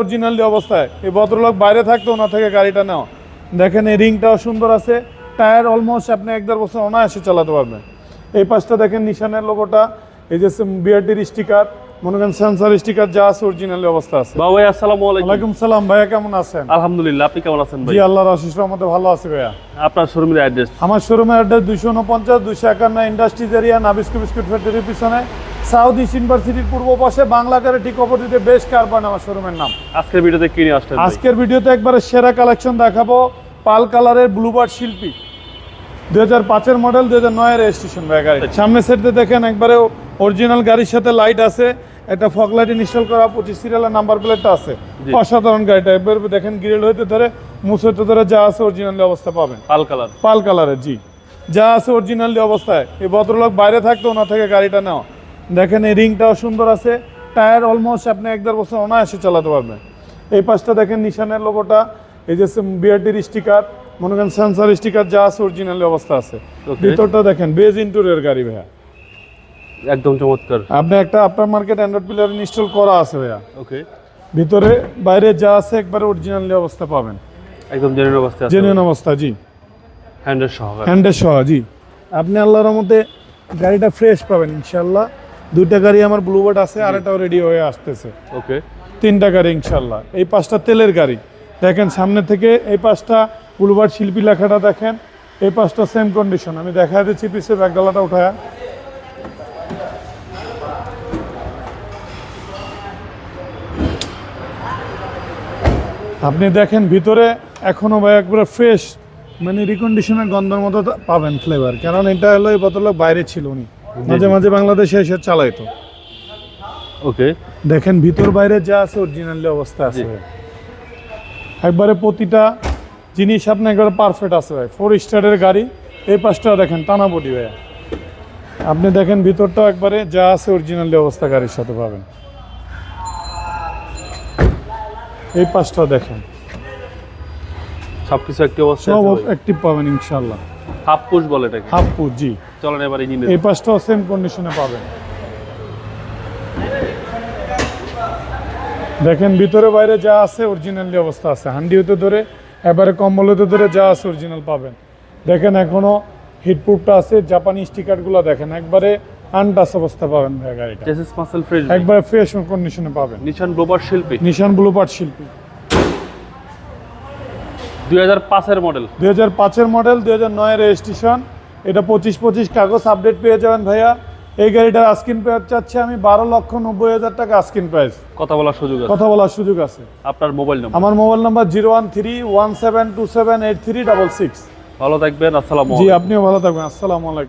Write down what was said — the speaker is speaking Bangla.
অরিজিনালি অবস্থায়। এই ভদ্রলোক বাইরে থাকতো ওনা থেকে গাড়িটা নেওয়া দেখেন এই রিংটাও সুন্দর আছে। টায়ার অলমোস্ট আপনি এক দেড় বছর অনায়াসে চালাতে পারবেন। এই পাশটা দেখেন নিশানের লোগোটা এই যে বিআরটির স্টিকার মনে করেন সেন্সার স্টিকার যা আছে অরিজিনালি অবস্থা আছে। বাবু ভাই আসসালামু আলাইকুম। ওয়ালাইকুম সালাম ভাইয়া কেমন আছেন? আলহামদুলিল্লাহ আপনি কেমন আছেন ভাই? জি আল্লাহর আশিস রহমতে ভালো আছে ভাইয়া। আপনার শোরুমের অ্যাড্রেস আমার শোরুমের অ্যাড্রেস দুইশো উনপঞ্চাশ দুইশো একান্ন ইন্ডাস্ট্রিজ এরিয়া নাবিস্কো বিস্কুট ফ্যাক্টরির পিছনে। সাউথ ইস্ট ইউনিভার্সিটির পূর্ব পাশে বাংলাকারের ঠিক অপোজিটে বেশ কারবান আমার শোরুমের নাম। আজকের ভিডিওতে কি নিয়ে আসলেন ভাই? আজকের ভিডিওতে একবারে সেরা কালেকশন দেখাবো পাল কালারের ব্লুবার্ড শিল্পী। দুই হাজার পাঁচের মডেল দুই হাজার নয়ের রেজিস্ট্রেশন গাড়ি। সামনের সেটতে দেখেন একবারে অরিজিনাল গাড়ির সাথে লাইট আছে। একটা ফগ লাইট ইনস্টল করা পঁচিশ সিরিয়ালের নাম্বার প্লেটটা আছে। অসাধারণ গাড়িটা। এবার দেখেন গ্রিল হইতে ধরে মুছ হইতে ধরে যা আছে অরিজিনালি অবস্থা পাবেন। পাল কালার। পাল কালারের জি। যা আছে অরিজিনালি অবস্থায়। এই ভদ্রলোক বাইরে থাকতো ওনা থেকে গাড়িটা নেওয়া। দেখেন এই রিংটাও সুন্দর আছে। টায়ার অলমোস্ট আপনি এক দেড় বছর অনায়াসে চালাতে পারবেন। এই পাশটা দেখেন নিশানের লোগোটা এই যে বিআরটির স্টিকার মনে করেন সেন্সার স্টিকার যা আছে অরিজিনালি অবস্থা আছে. ভিতরটা দেখেন বেজ ইন্টুরিয়ার গাড়ি ভাইয়া। একদম চমৎকার। আপনি একটা আপনার মার্কেট অ্যান্ড্রয়েড প্লেয়ার ইনস্টল করা আছে ভাইয়া। ওকে ভিতরে বাইরে যা আছে একবারে অরিজিনালি অবস্থা পাবেন। একদম জেনুইন অবস্থা জেনুইন অবস্থা জি। হ্যান্ডেল সহকারে হ্যান্ডের সহ জি। আপনি আল্লাহর মধ্যে গাড়িটা ফ্রেশ পাবেন ইনশাল্লাহ দুইটা গাড়ি আমার ব্লুবার্ড আছে আরেকটাও রেডি হয়ে আসতেছে। ওকে। তিনটা গাড়ি ইনশাল্লাহ। এই পাঁচটা তেলের গাড়ি। দেখেন সামনে থেকে এই পাঁচটা ব্লুবার্ড শিল্পী লেখাটা দেখেন। এই পাঁচটা সেম কন্ডিশন আমি দেখা দিচ্ছি পিছিয়ে ব্যাগডালাটা উঠায়। আপনি দেখেন ভিতরে এখনও ভাই একবারে ফ্রেশ মানে রিকন্ডিশনের গন্ধের মতো পাবেন ফ্লেভার কারণ এটা হলো এই বোতল বাইরে ছিল উনি। মাঝে মাঝে বাংলাদেশে এসে চালাইতো ওকে। দেখেন ভিতর বাইরে যা আছে অরিজিনালি অবস্থা আছে। একবারে প্রতিটা জিনিস আপনার একবারে পারফেক্ট আছে ভাই। ফোর স্টারের গাড়ি এই পাশটা দেখেন টানাপটি ভাইয়া। আপনি দেখেন ভিতরটাও একবারে যা আছে অরিজিনালি অবস্থা গাড়ির সাথে পাবেন। এই পাশটা দেখেন। সবকিছু একটি অবস্থায় সব অ্যাক্টিভ পাবেন ইনশাল্লাহ হাফ পুশ বলে এটাকে। হাফ জি। চলেন এবার ইঞ্জিন এই পাশটাও সেম কন্ডিশনে পাবেন। দেখেন ভিতরে বাইরে যা আছে অরিজিনালি অবস্থা আছে। হান্ডি হতে ধরে এবারে কম্বল হতে ধরে যা আছে অরিজিনাল পাবেন। দেখেন এখনও হিটপ্রুফটা আছে। জাপানি স্টিকারগুলো দেখেন একবারে আনটাস অবস্থা পাবেন গাড়িটা। একবারে ফ্রেশ কন্ডিশনে পাবেন। নিশান গ্লোবার শিল্পী নিশান ব্লুপার্ট শিল্পী দুই হাজার পাঁচের মডেল দুই হাজার পাঁচের মডেল দুই হাজার নয়ের রেজিস্ট্রেশন এটা পঁচিশ পঁচিশ কাগজ আপডেট পেয়ে যাবেন ভাইয়া। এই গাড়িটার আস্কিন প্রাইস চাচ্ছে আমি বারো লক্ষ নব্বই হাজার টাকা আস্কিন প্রাইস কথা বলার সুযোগ আছে। কথা বলার সুযোগ আছে। আপনার মোবাইল নম্বর আমার mobile number zero one three one seven two seven eight three double six ভালো থাকবেন আসসালামু জি আপনিও ভালো থাকবেন আসসালামু আলাইকুম।